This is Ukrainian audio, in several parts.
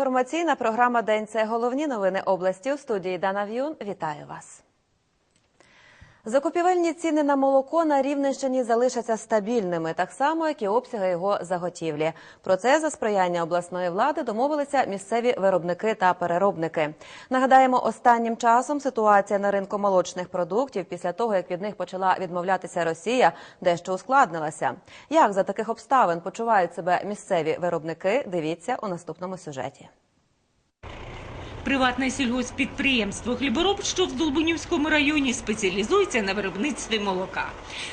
Інформаційна програма День. Це головні новини області у студії Дана В'юн. Вітаю вас. Закупівельні ціни на молоко на Рівненщині залишаться стабільними, так само як і обсяги його заготівлі. Про це за сприяння обласної влади домовилися місцеві виробники та переробники. Нагадаємо, останнім часом ситуація на ринку молочних продуктів після того, як від них почала відмовлятися Росія, дещо ускладнилася. Як за таких обставин почувають себе місцеві виробники? Дивіться у наступному сюжеті. Приватне сільгоспідприємство «Хлібороб», що в Долбунівському районі, спеціалізується на виробництві молока.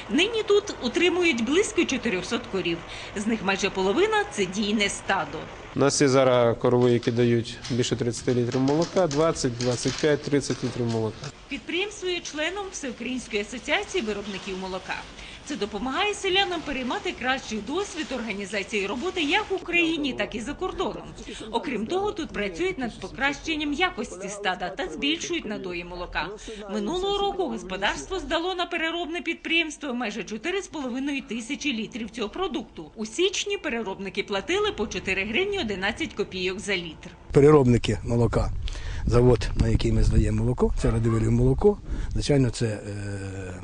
Нині тут утримують близько 400 корів. З них майже половина – це дійне стадо. У нас є зараз корови, які дають більше 30 літрів молока, 20, 25, 30 літрів молока. Підприємство є членом Всеукраїнської асоціації виробників молока. Це допомагає селянам переймати кращий досвід організації роботи як в Україні, так і за кордоном. Окрім того, тут працюють над покращенням якості стада та збільшують надої молока. Минулого року господарство здало на переробне підприємство майже 4,5 тисячі літрів цього продукту. У січні переробники платили по 4 гривні 11 копійок за літр. переробники молока. Завод, на який ми здаємо молоко, це Радивилів молоко. Звичайно, це е,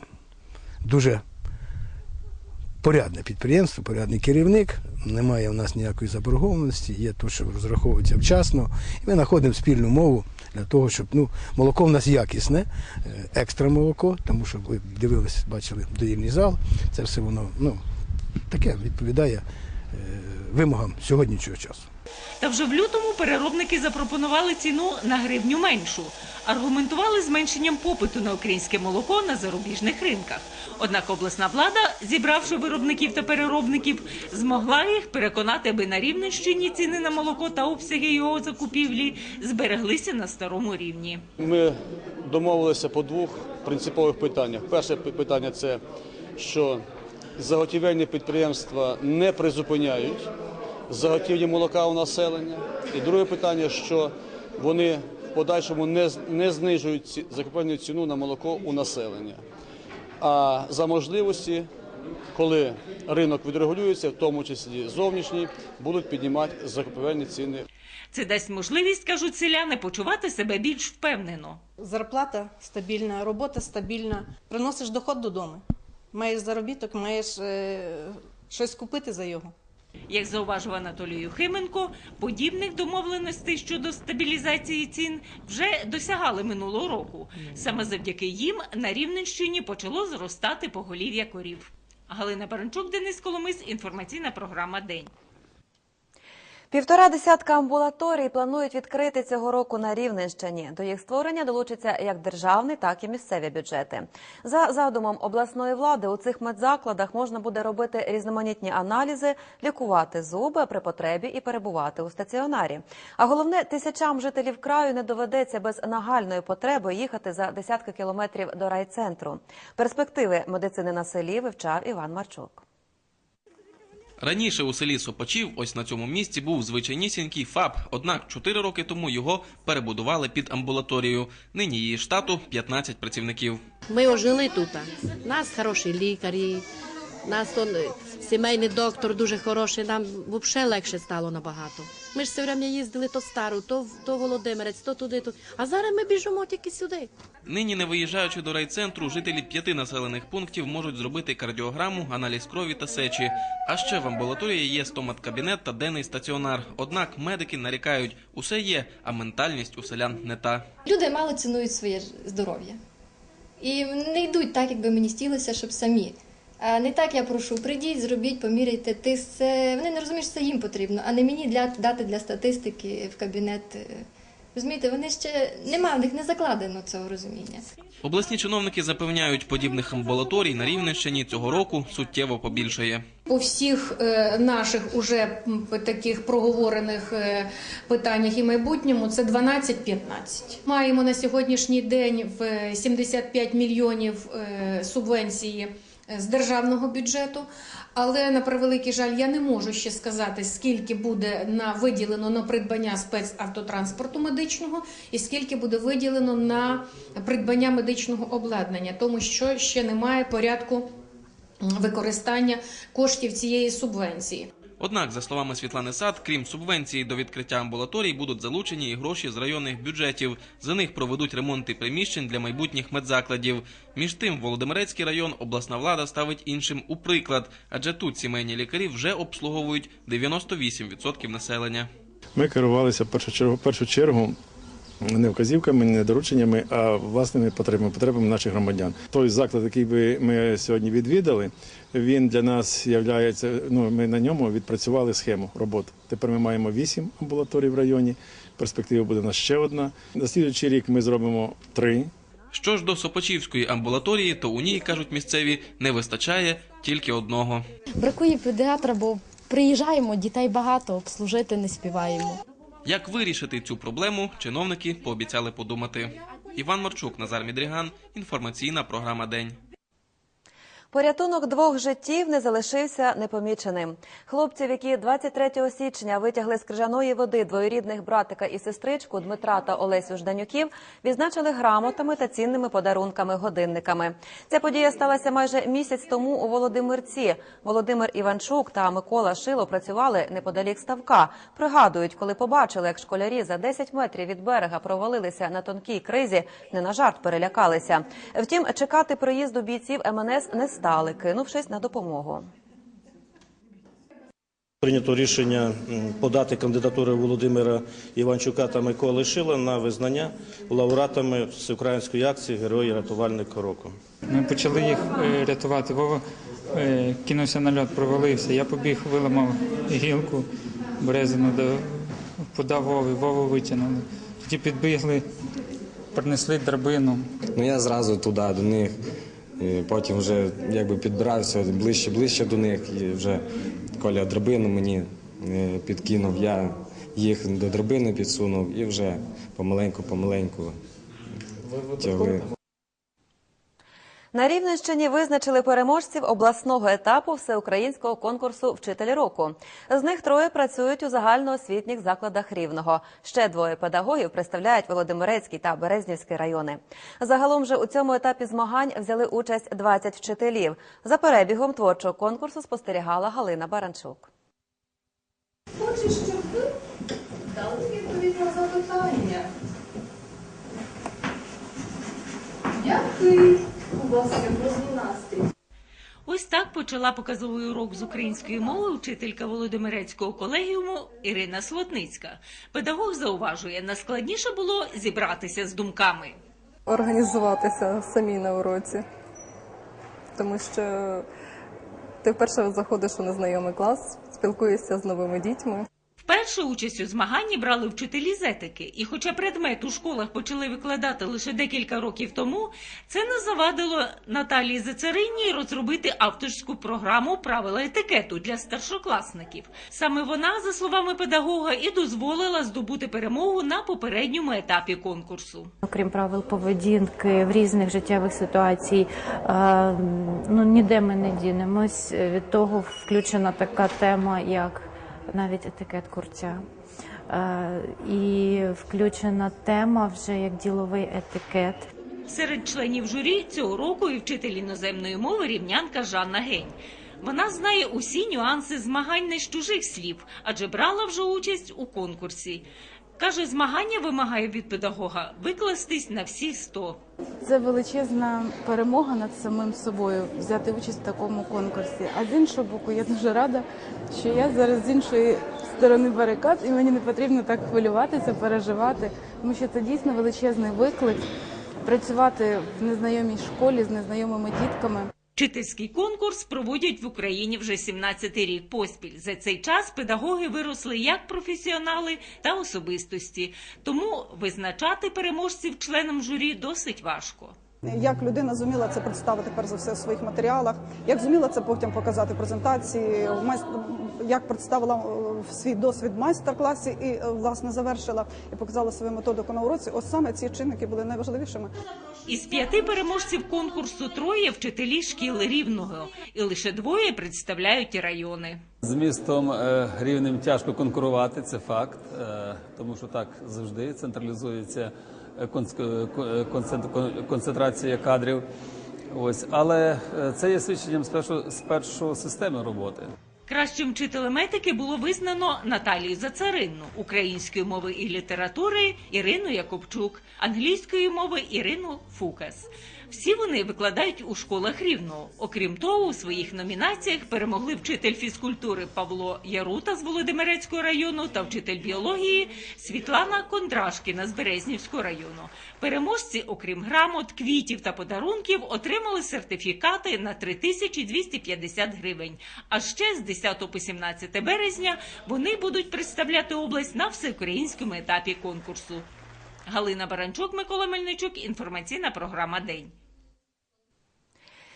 дуже порядне підприємство, порядний керівник. Немає в нас ніякої заборгованості, є те, що розраховується вчасно. І ми знаходимо спільну мову для того, щоб ну, молоко в нас якісне, е, екстра молоко, тому що ви дивились, бачили доїльний зал. Це все воно ну, таке відповідає вимогам сьогоднішнього часу. Та вже в лютому переробники запропонували ціну на гривню меншу. Аргументували зменшенням попиту на українське молоко на зарубіжних ринках. Однак обласна влада, зібравши виробників та переробників, змогла їх переконати, аби на Рівненщині ціни на молоко та обсяги його закупівлі збереглися на старому рівні. Ми домовилися по двох принципових питаннях. Перше питання це що заготівельні підприємства не призупиняють заготівлі молока у населення. І друге питання, що вони в подальшому не, з- не знижують ці- закупівельну ціну на молоко у населення. А за можливості, коли ринок відрегулюється, в тому числі зовнішній, будуть піднімати закупівельні ціни. Це дасть можливість, кажуть селяни, почувати себе більш впевнено. Зарплата стабільна, робота стабільна. Приносиш доход додому. Маєш заробіток, маєш е, щось купити за його. Як зауважив Анатолій Юхименко, подібних домовленостей щодо стабілізації цін вже досягали минулого року. Саме завдяки їм на Рівненщині почало зростати поголів'я корів. Галина Баранчук, Денис Коломис, інформаційна програма День. Півтора десятка амбулаторій планують відкрити цього року на Рівненщині. До їх створення долучаться як державний, так і місцеві бюджети. За задумом обласної влади у цих медзакладах можна буде робити різноманітні аналізи, лікувати зуби при потребі і перебувати у стаціонарі. А головне, тисячам жителів краю не доведеться без нагальної потреби їхати за десятки кілометрів до райцентру. Перспективи медицини на селі вивчав Іван Марчук. Раніше у селі Сопачів, ось на цьому місці, був звичайнісінький ФАП, однак 4 роки тому його перебудували під амбулаторію. Нині її штату 15 працівників. Ми ожили тут. Нас хороші лікарі, нас он, е, сімейний доктор дуже хороший, нам взагалі легше стало набагато. Ми ж все время їздили то стару, то, в- то Володимирець, то туди, то. А зараз ми біжимо тільки сюди. Нині, не виїжджаючи до райцентру, жителі п'яти населених пунктів можуть зробити кардіограму, аналіз крові та сечі. А ще в амбулаторії є стомат-кабінет та денний стаціонар. Однак медики нарікають, усе є, а ментальність у селян не та. Люди мало цінують своє здоров'я. І не йдуть так, як би мені стілося, щоб самі. А не так я прошу, прийдіть, зробіть, поміряйте тиск. Це вони не розуміють, що це їм потрібно, а не мені для дати для статистики в кабінет. е. Розумієте, вони ще нема в них не закладено цього розуміння. Обласні чиновники запевняють, подібних амбулаторій на Рівненщині цього року суттєво побільшає. По всіх е, наших уже таких проговорених е, питаннях і майбутньому це 12-15. Маємо на сьогоднішній день в 75 мільйонів е, субвенції з державного бюджету. Але на превеликий жаль, я не можу ще сказати, скільки буде на виділено на придбання спецавтотранспорту медичного і скільки буде виділено на придбання медичного обладнання, тому що ще немає порядку використання коштів цієї субвенції. Однак, за словами Світлани Сад, крім субвенції до відкриття амбулаторій, будуть залучені і гроші з районних бюджетів. За них проведуть ремонти приміщень для майбутніх медзакладів. Між тим, Володимирецький район обласна влада ставить іншим у приклад, адже тут сімейні лікарі вже обслуговують 98% населення. Ми керувалися першу чергу, першу чергу не вказівками, не дорученнями, а власними потребами, потребами наших громадян. Той заклад, який би ми сьогодні відвідали, він для нас є, ну, ми на ньому відпрацювали схему роботи. Тепер ми маємо вісім амбулаторій в районі, перспектива буде у нас ще одна. На слідуючий рік ми зробимо три. Що ж до Сопочівської амбулаторії, то у ній, кажуть місцеві, не вистачає тільки одного. Бракує педіатра, бо приїжджаємо, дітей багато, обслужити не співаємо. Як вирішити цю проблему, чиновники пообіцяли подумати. Іван Марчук, Назар Мідріган. Інформаційна програма День. Порятунок двох життів не залишився непоміченим. Хлопців, які 23 січня витягли з крижаної води двоюрідних братика і сестричку Дмитра та Олесю Жданюків, відзначили грамотами та цінними подарунками-годинниками. Ця подія сталася майже місяць тому у Володимирці. Володимир Іванчук та Микола Шило працювали неподалік ставка. Пригадують, коли побачили, як школярі за 10 метрів від берега провалилися на тонкій кризі, не на жарт перелякалися. Втім, чекати приїзду бійців МНС не стали, кинувшись на допомогу. Прийнято рішення подати кандидатури Володимира Іванчука та Миколи Шила на визнання лауреатами всеукраїнської акції Герої рятувальника року. Ми почали їх е, рятувати. Вова е, кинувся на льот, провалився. Я побіг, виламав гілку березину, до- подав Вові, Вову витягнули. Тоді підбігли, принесли драбину. Ну я зразу туди до них. Потім вже якби підбирався ближче, ближче до них. І вже Коля драбину мені е, підкинув. Я їх до драбини підсунув і вже помаленьку, помаленьку тягли. На Рівненщині визначили переможців обласного етапу всеукраїнського конкурсу Вчитель року. З них троє працюють у загальноосвітніх закладах Рівного. Ще двоє педагогів представляють Володимирецький та Березнівський райони. Загалом же у цьому етапі змагань взяли участь 20 вчителів. За перебігом творчого конкурсу спостерігала Галина Баранчук. Хочу, щоб ви дали відповідь на запитання. Який настрій? Ось так почала показовий урок з української мови вчителька Володимирецького колегіуму Ірина Слотницька. Педагог зауважує, найскладніше було зібратися з думками. організуватися самі на уроці, тому що ти вперше заходиш у незнайомий клас, спілкуєшся з новими дітьми. Вперше участь у змаганні брали вчителі з етики, і хоча предмет у школах почали викладати лише декілька років тому, це не завадило Наталії Зацарині розробити авторську програму правила етикету для старшокласників. Саме вона, за словами педагога, і дозволила здобути перемогу на попередньому етапі конкурсу. Окрім правил поведінки в різних життєвих ситуацій, е, ну ніде ми не дінемось. Від того включена така тема, як навіть етикет курця. Е, І включена тема вже як діловий етикет. Серед членів журі цього року і вчитель іноземної мови рівнянка Жанна Гень. Вона знає усі нюанси змагань не з чужих слів, адже брала вже участь у конкурсі. Каже, змагання вимагає від педагога викластись на всі сто. Це величезна перемога над самим собою взяти участь в такому конкурсі. А з іншого боку, я дуже рада, що я зараз з іншої сторони барикад, і мені не потрібно так хвилюватися, переживати, тому що це дійсно величезний виклик працювати в незнайомій школі з незнайомими дітками. Вчительський конкурс проводять в Україні вже 17-й рік поспіль. За цей час педагоги виросли як професіонали та особистості. Тому визначати переможців членам журі досить важко. Як людина зуміла це представити перш за все в своїх матеріалах, як зуміла це потім показати в презентації, як представила е, свій досвід в майстер-класі і е, власне завершила і показала свою методику на уроці. Ось саме ці чинники були найважливішими. Із п'яти переможців конкурсу троє вчителі шкіл рівного, і лише двоє представляють райони. З містом е, рівним тяжко конкурувати, це факт, тому що так завжди централізується е, е, концентр- концентрація кадрів. Ось, але е, це є свідченням спершу спершу системи роботи. Кращим вчителем етики було визнано Наталію Зацаринну, української мови і літератури Ірину Якубчук, англійської мови Ірину Фукас. Всі вони викладають у школах Рівного. Окрім того, у своїх номінаціях перемогли вчитель фізкультури Павло Ярута з Володимирецького району та вчитель біології Світлана Кондрашкіна з Березнівського району. Переможці, окрім грамот, квітів та подарунків, отримали сертифікати на 3250 гривень. А ще з 10 по 17 березня вони будуть представляти область на всеукраїнському етапі конкурсу. Галина Баранчук, Микола Мельничук. Інформаційна програма День.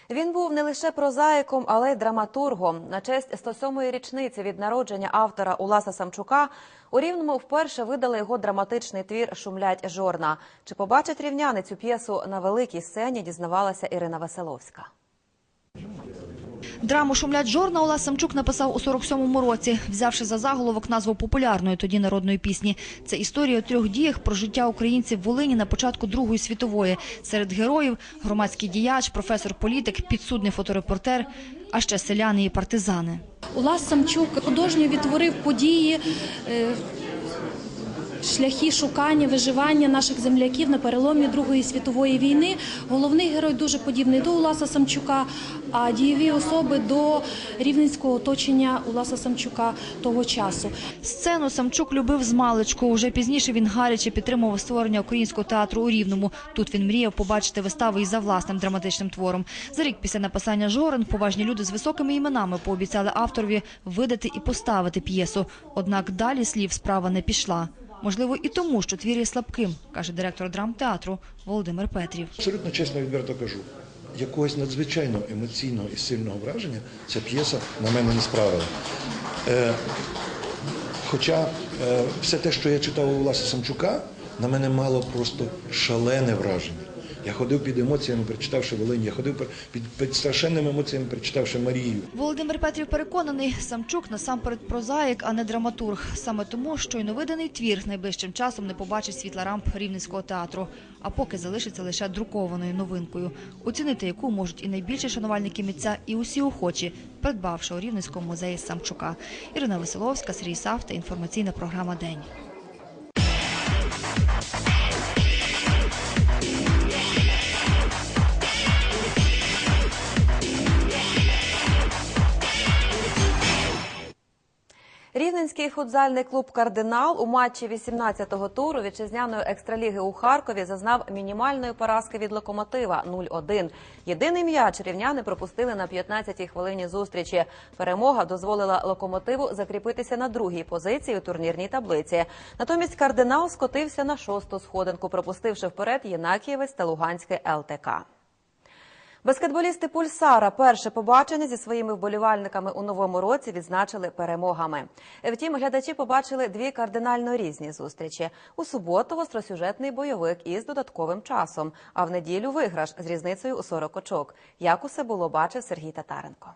Він був не лише прозаїком, але й драматургом. На честь 107-ї річниці від народження автора Уласа Самчука у Рівному вперше видали його драматичний твір Шумлять жорна. Чи побачить рівняни цю п'єсу на великій сцені? Дізнавалася Ірина Веселовська. Драму «Шумлять жорна» Олег Самчук написав у 47-му році, взявши за заголовок назву популярної тоді народної пісні. Це історія трьох діях про життя українців в Волині на початку Другої світової. Серед героїв – громадський діяч, професор-політик, підсудний фоторепортер, а ще селяни і партизани. Улас Самчук художньо відтворив події, е, шляхи шукання, виживання наших земляків на переломі Другої світової війни. Головний герой дуже подібний до Уласа Самчука, а дієві особи до рівненського оточення Уласа Самчука того часу. Сцену Самчук любив з маличку. Уже пізніше він гаряче підтримував створення українського театру у Рівному. Тут він мріяв побачити вистави і за власним драматичним твором. За рік після написання «Жорен» поважні люди з високими іменами пообіцяли авторові видати і поставити п'єсу. Однак далі слів справа не пішла. Можливо, і тому, що твір є слабким, каже директор драмтеатру Володимир Петрів. Абсолютно чесно відверто кажу. Якогось надзвичайно емоційного і сильного враження ця п'єса на мене не справила. Е, хоча е, все те, що я читав у Власа Самчука, на мене мало просто шалене враження. Я ходив під емоціями, прочитавши Волинь, я ходив під, під страшенними емоціями, прочитавши Марію. Володимир Петрів переконаний, Самчук насамперед прозаїк, а не драматург. Саме тому, що й новиданий твір найближчим часом не побачить світла рамп Рівненського театру, а поки залишиться лише друкованою новинкою, оцінити яку можуть і найбільші шанувальники митця, і усі охочі, придбавши у Рівненському музеї Самчука. Ірина Веселовська, Сергій Савта, інформаційна програма День. Рівненський футзальний клуб Кардинал у матчі 18-го туру вітчизняної екстраліги у Харкові зазнав мінімальної поразки від локомотива 0-1. Єдиний м'яч рівняни пропустили на 15-й хвилині зустрічі. Перемога дозволила локомотиву закріпитися на другій позиції у турнірній таблиці. Натомість кардинал скотився на шосту сходинку, пропустивши вперед Єнакієвець та Луганське ЛТК. Баскетболісти Пульсара перше побачення зі своїми вболівальниками у новому році відзначили перемогами. Втім, глядачі побачили дві кардинально різні зустрічі. У суботу гостросюжетний бойовик із додатковим часом, а в неділю виграш з різницею у 40 очок. Як усе було бачив Сергій Татаренко.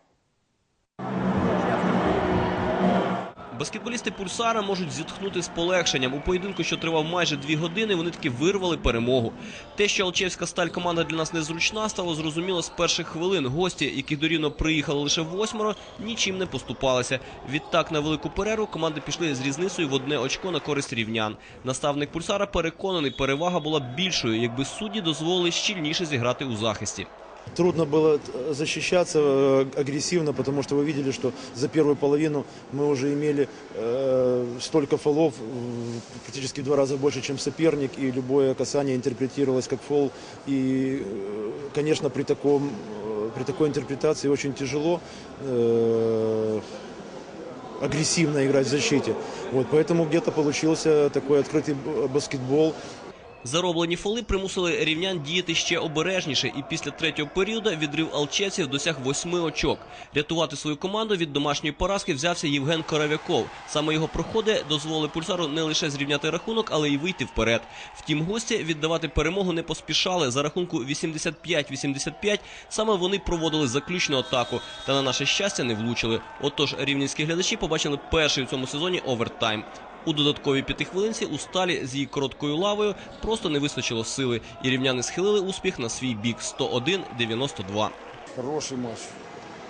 Баскетболісти Пульсара можуть зітхнути з полегшенням. У поєдинку, що тривав майже дві години, вони таки вирвали перемогу. Те, що Алчевська сталь команда для нас незручна, стало зрозуміло з перших хвилин. Гості, які до Рівно приїхали лише восьмеро, нічим не поступалися. Відтак на велику перерву команди пішли з різницею в одне очко на користь рівнян. Наставник Пульсара переконаний, перевага була більшою, якби судді дозволили щільніше зіграти у захисті. Трудно было э, защищаться э, агрессивно, потому что вы видели, что за первую половину мы уже имели э, столько фолов, практически в два раза больше, чем соперник, и любое касание интерпретировалось как фол. И, э, конечно, при, таком, при такой интерпретации очень тяжело э, агрессивно играть в защите. Вот, поэтому где-то получился такой открытый баскетбол. Зароблені фоли примусили рівнян діяти ще обережніше, і після третього періоду відрив алчевців досяг восьми очок. Рятувати свою команду від домашньої поразки взявся Євген Коровяков. Саме його проходи дозволили пульсару не лише зрівняти рахунок, але й вийти вперед. Втім, гості віддавати перемогу не поспішали. За рахунку 85-85 саме вони проводили заключну атаку, та на наше щастя не влучили. Отож, рівненські глядачі побачили перший у цьому сезоні овертайм. У додатковій п'ятихвилинці у сталі з її короткою лавою просто не вистачило сили, і рівняни схилили успіх на свій бік 101-92. Хороший матч.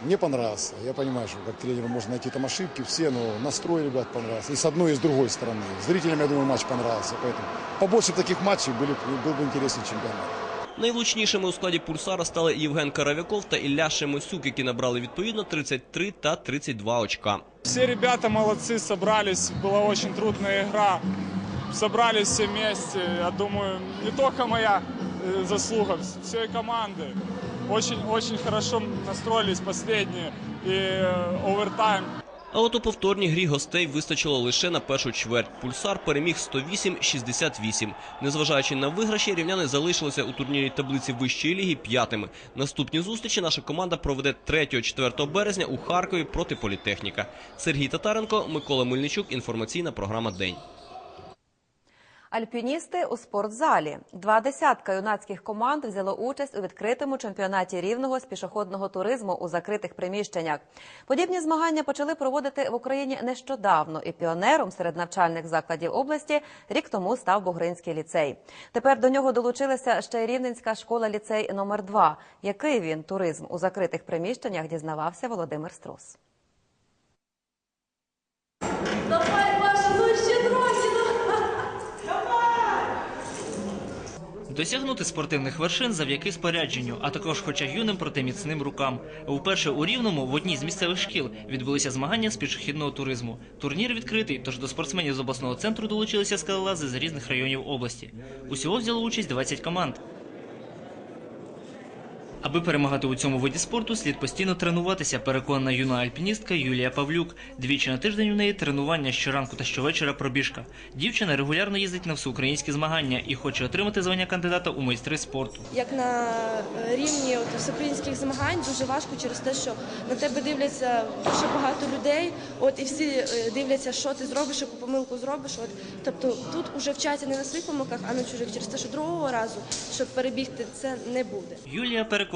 мне понравился. Я понимаю, что как тренеру можно найти там ошибки, все, но настрой ребят понравился. И с одной, и с другой стороны. Зрителям, я думаю, матч понравился. Поэтому побольше таких матчей были, был бы интересный чемпионат. Найвлучнішими у складі пульсара стали Євген Каравяков та Ілля Шемосюк, які набрали відповідно 33 та 32 очка. Все ребята молодцы, собрались, была очень трудная игра. Собрались все вместе, я думаю, не только моя э, заслуга, всей команды. Очень-очень хорошо настроились последние и э, овертайм. а от у повторній грі гостей вистачило лише на першу чверть. Пульсар переміг 108-68. Незважаючи на виграші, рівняни залишилися у турнірі таблиці вищої ліги п'ятими. Наступні зустрічі наша команда проведе 3-4 березня у Харкові проти політехніка. Сергій Татаренко, Микола Мельничук. Інформаційна програма День. Альпіністи у спортзалі. Два десятка юнацьких команд взяло участь у відкритому чемпіонаті рівного з пішохідного туризму у закритих приміщеннях. Подібні змагання почали проводити в Україні нещодавно, і піонером серед навчальних закладів області рік тому став Бугринський ліцей. Тепер до нього долучилася ще й Рівненська школа ліцей номер 2 Який він туризм у закритих приміщеннях дізнавався Володимир Струс. Давай, Маша, ну ще трохи, Досягнути спортивних вершин завдяки спорядженню, а також хоча юним проти міцним рукам. Вперше у Рівному в одній з місцевих шкіл відбулися змагання з пішохідного туризму. Турнір відкритий, тож до спортсменів з обласного центру долучилися скалолази з різних районів області. Усього взяло участь 20 команд. Аби перемагати у цьому виді спорту, слід постійно тренуватися, переконана юна альпіністка Юлія Павлюк. Двічі на тиждень у неї тренування щоранку та щовечора пробіжка. Дівчина регулярно їздить на всеукраїнські змагання і хоче отримати звання кандидата у майстри спорту. Як на рівні от, всеукраїнських змагань дуже важко через те, що на тебе дивляться дуже багато людей, от і всі е, дивляться, що ти зробиш, яку помилку зробиш. От тобто тут уже вчаться не на своїх помилках, а на чужих, через те, що другого разу, щоб перебігти, це не буде. Юлія переконана,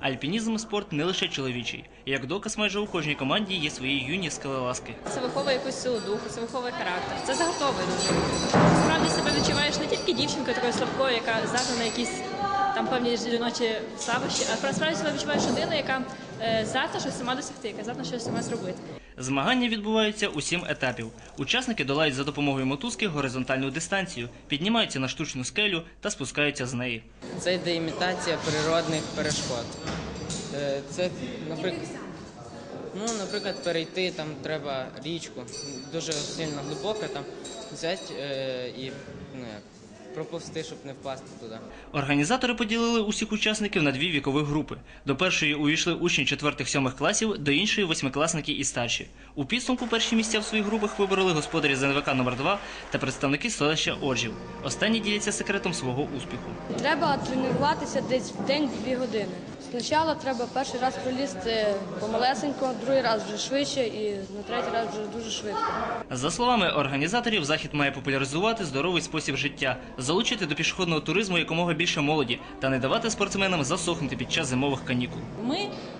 альпінізм спорт не лише чоловічий. Як доказ, майже у кожній команді є свої юні скалолазки. Це виховує якусь силу духу, це виховує характер. Це заготовує дуже. Справді себе відчуваєш не тільки дівчинкою такою слабкою, яка здатна на якісь там певні жіночі слабощі, а справді себе відчуваєш людина, яка е, здатна щось сама досягти, яка здатна щось сама зробити. Змагання відбуваються у сім етапів. Учасники долають за допомогою мотузки горизонтальну дистанцію, піднімаються на штучну скелю та спускаються з неї. Це йде імітація природних перешкод. Е, Це, наприклад, ну, наприклад, перейти там треба річку, дуже сильно глибока, там взяти е, і ну, як, проповсти, щоб не впасти туди. Організатори поділили усіх учасників на дві вікові групи. До першої увійшли учні 4-7 класів, до іншої восьмикласники і старші. У підсумку перші місця в своїх групах вибороли господарі ЗНВК номер 2 та представники селища Оржів. Останні діляться секретом свого успіху. Треба тренуватися десь в день дві години. Спочатку треба перший раз пролізти помалесенько, другий раз вже швидше і на третій раз вже дуже швидко. За словами організаторів, захід має популяризувати здоровий спосіб життя, залучити до пішохідного туризму якомога більше молоді та не давати спортсменам засохнути під час зимових канікул. Ми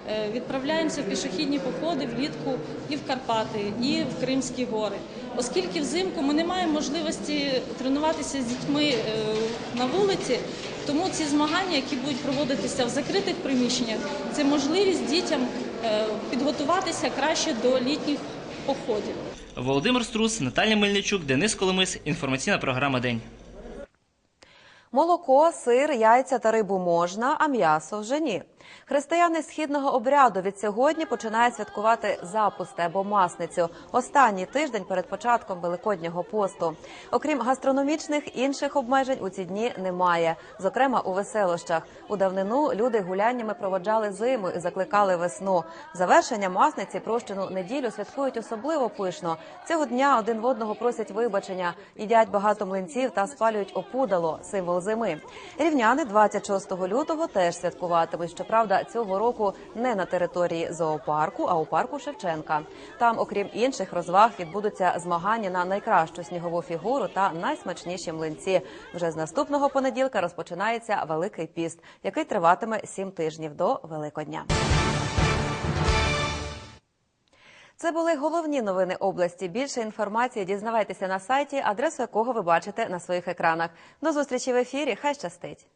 е, відправляємося в пішохідні походи влітку і в Карпати, і в Кримські гори. Оскільки взимку ми не маємо можливості тренуватися з дітьми е, на вулиці, тому ці змагання, які будуть проводитися в закритих приміщеннях, це можливість дітям е, підготуватися краще до літніх походів. Володимир Струс, Наталя Мельничук, Денис Коломис. Інформаційна програма День. Молоко, сир, яйця та рибу можна, а м'ясо вже ні. Християни східного обряду від сьогодні починають святкувати запусти або масницю. Останній тиждень перед початком великоднього посту. Окрім гастрономічних інших обмежень у ці дні немає. Зокрема, у веселощах у давнину люди гуляннями проводжали зиму і закликали весну. Завершення масниці прощену неділю святкують особливо пишно. Цього дня один в одного просять вибачення, їдять багато млинців та спалюють опудало, символ зими. Рівняни 26 лютого теж святкуватимуть. Щоправда, цього року не на території зоопарку, а у парку Шевченка. Там, окрім інших розваг, відбудуться змагання на найкращу снігову фігуру та найсмачніші млинці. Вже з наступного понеділка розпочинається Великий піст, який триватиме сім тижнів до Великодня. Це були головні новини області. Більше інформації дізнавайтеся на сайті, адресу якого ви бачите на своїх екранах. До зустрічі в ефірі. Хай щастить.